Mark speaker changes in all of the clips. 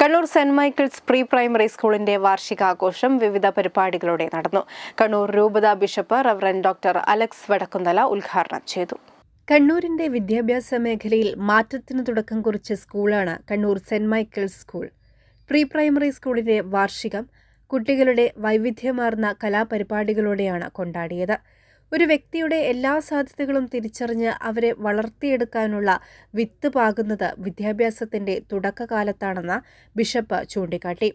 Speaker 1: Kannur saint Michael's pre primary സ്കൂളിന്റെ വാർഷികാഘോഷം വിവിധ പരിപാടികളോടെ നടന്നു. കണ്ണൂർ രൂപത bishop reverend doctor Alex Vadakkumthala ഉദ്ഘാടനം ചെയ്തു. കണ്ണൂരിന്റെ വിദ്യാഭ്യാസ മേഖലയിൽ മാറ്റത്തിന് തുടക്കം കുറിച്ച സ്കൂളാണ് Kannur saint Michael's school. Pre primary സ്കൂളിന്റെ വാർഷികം കുട്ടികളുടെ വൈവിധ്യമാർന്ന കലാപരിപാടികളോടെയാണ് കൊണ്ടാടിയത്. ഒരു വ്യക്തിയുടെ എല്ലാ സാധ്യതകളും തിരിച്ചറിഞ്ഞ് അവരെ വളർത്തിയെടുക്കാനുള്ള വിത്ത് പാകുന്നത് വിദ്യാഭ്യാസത്തിന്റെ തുടക്കകാലത്താണെന്ന് ബിഷപ്പ് ചൂണ്ടിക്കാട്ടി.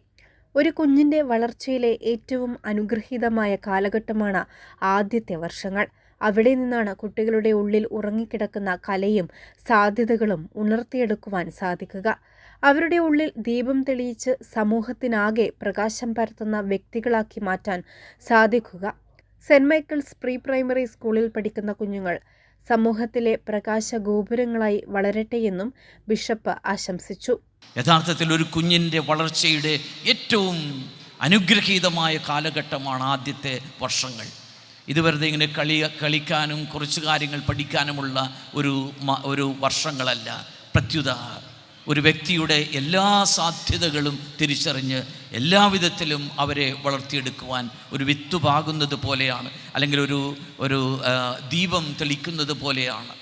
Speaker 1: ഒരു കുഞ്ഞിന്റെ വളർച്ചയിലെ ഏറ്റവും അനുഗ്രഹീതമായ കാലഘട്ടമാണ് ആദ്യത്തെ വർഷങ്ങൾ. അവിടെ നിന്നാണ് കുട്ടികളുടെ ഉള്ളിൽ ഉറങ്ങിക്കിടക്കുന്ന കലയും സാധ്യതകളും ഉണർത്തിയെടുക്കുവാൻ സാധിക്കുക. അവരുടെ ഉള്ളിൽ ദീപം തെളിയിച്ച് സമൂഹത്തിനാകെ പ്രകാശം പരത്തുന്ന വ്യക്തികളാക്കി മാറ്റാൻ സാധിക്കുക. സെന്റ് മൈക്കിൾസ് പ്രീ പ്രൈമറി സ്കൂളിൽ പഠിക്കുന്ന കുഞ്ഞുങ്ങൾ സമൂഹത്തിലെ പ്രകാശ ഗോപുരങ്ങളായി വളരട്ടെയെന്നും ബിഷപ്പ് ആശംസിച്ചു.
Speaker 2: യഥാർത്ഥത്തിൽ ഒരു കുഞ്ഞിന്റെ വളർച്ചയുടെ ഏറ്റവും അനുഗ്രഹീതമായ കാലഘട്ടമാണ് ആദ്യത്തെ വർഷങ്ങൾ. ഇത് വെറുതെ ഇങ്ങനെ കളി കളിക്കാനും കുറച്ച് കാര്യങ്ങൾ പഠിക്കാനുമുള്ള ഒരു ഒരു വർഷങ്ങളല്ല. പ്രത്യുത ഒരു വ്യക്തിയുടെ എല്ലാ സാധ്യതകളും തിരിച്ചറിഞ്ഞ് എല്ലാവിധത്തിലും അവരെ വളർത്തിയെടുക്കുവാൻ ഒരു വിത്ത് പാകുന്നത് പോലെയാണ് അല്ലെങ്കിൽ ഒരു ഒരു ദീപം തെളിക്കുന്നത് പോലെയാണ്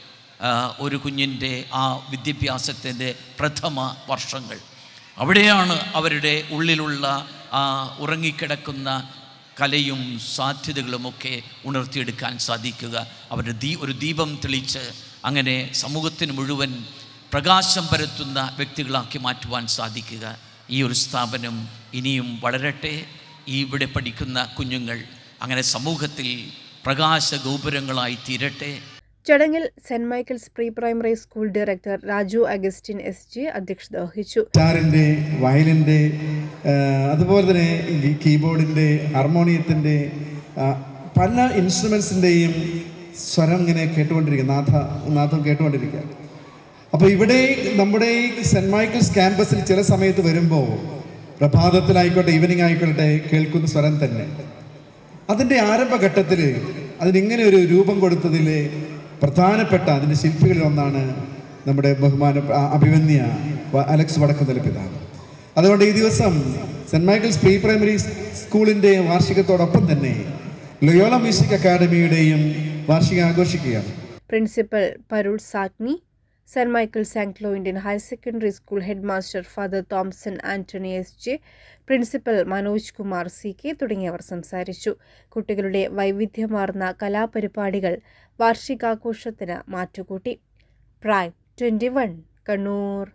Speaker 2: ഒരു കുഞ്ഞിന്റെ ആ വിദ്യാഭ്യാസത്തിന്റെ പ്രഥമ വർഷങ്ങൾ. അവിടെയാണ് അവരുടെ ഉള്ളിലുള്ള ആ ഉറങ്ങിക്കിടക്കുന്ന കലയും സാധ്യതകളുമൊക്കെ ഉണർത്തിയെടുക്കാൻ സാധിക്കുക. അവരുടെ ദീ ഒരു ദീപം തെളിച്ച് അങ്ങനെ സമൂഹത്തിന് മുഴുവൻ പ്രകാശം പരത്തുന്ന വ്യക്തികളാക്കി മാറ്റുവാൻ സാധിക്കുക. ഈ ഒരു സ്ഥാപനം ഇനിയും വളരട്ടെ. ഈ ഇവിടെ പഠിക്കുന്ന കുഞ്ഞുങ്ങൾ അങ്ങനെ സമൂഹത്തിൽ പ്രകാശ ഗോപുരങ്ങളായി തീരട്ടെ.
Speaker 1: ചടങ്ങിൽ saint Michael's pre primary school director Raju Augustine S G അധ്യക്ഷത വഹിച്ചു.
Speaker 3: ഗിറ്റാറിന്റെ വയലിന്റെ അതുപോലെ തന്നെ കീബോർഡിന്റെ ഹാർമോണിയത്തിന്റെ പല ഇൻസ്ട്രുമെൻസിന്റെയും സ്വരം ഇങ്ങനെ കേട്ടുകൊണ്ടിരിക്കുക. നാഥ നാഥം കേട്ടുകൊണ്ടിരിക്കുക. അപ്പോൾ ഇവിടെ നമ്മുടെ ഈ സെന്റ് മൈക്കിൾസ് ക്യാമ്പസിൽ ചില സമയത്ത് വരുമ്പോൾ പ്രഭാതത്തിലായിക്കോട്ടെ ഈവനിങ് ആയിക്കോട്ടെ കേൾക്കുന്ന സ്വരം തന്നെ. അതിന്റെ ആരംഭഘട്ടത്തിൽ അതിനിങ്ങനെ ഒരു രൂപം കൊടുത്തതിൽ പ്രധാനപ്പെട്ട അതിന്റെ ശില്പികളിൽ ഒന്നാണ് നമ്മുടെ ബഹുമാന അഭിമന്യ അലക്സ് വടക്കുതല പിതാവ്. അതുകൊണ്ട് ഈ ദിവസം സെന്റ് മൈക്കിൾസ് പ്രീ പ്രൈമറി സ്കൂളിന്റെ വാർഷികത്തോടൊപ്പം തന്നെ ലയോള മ്യൂസിക് അക്കാദമിയുടെയും വാർഷികം ആഘോഷിക്കുകയാണ്
Speaker 1: principal Parul Sagni saint Michael Anglo Indian higher secondary school head master father Thomson Antony S J principal Manoj Kumar C K തുടങ്ങിയവർ സംസാരിച്ചു. കുട്ടികളുടെ വൈവിധ്യമാർന്ന കലാപരിപാടികൾ വാർഷികാഘോഷത്തിന് മാറ്റുകൂട്ടി. പ്രായം ട്വന്റി വൺ കണ്ണൂർ.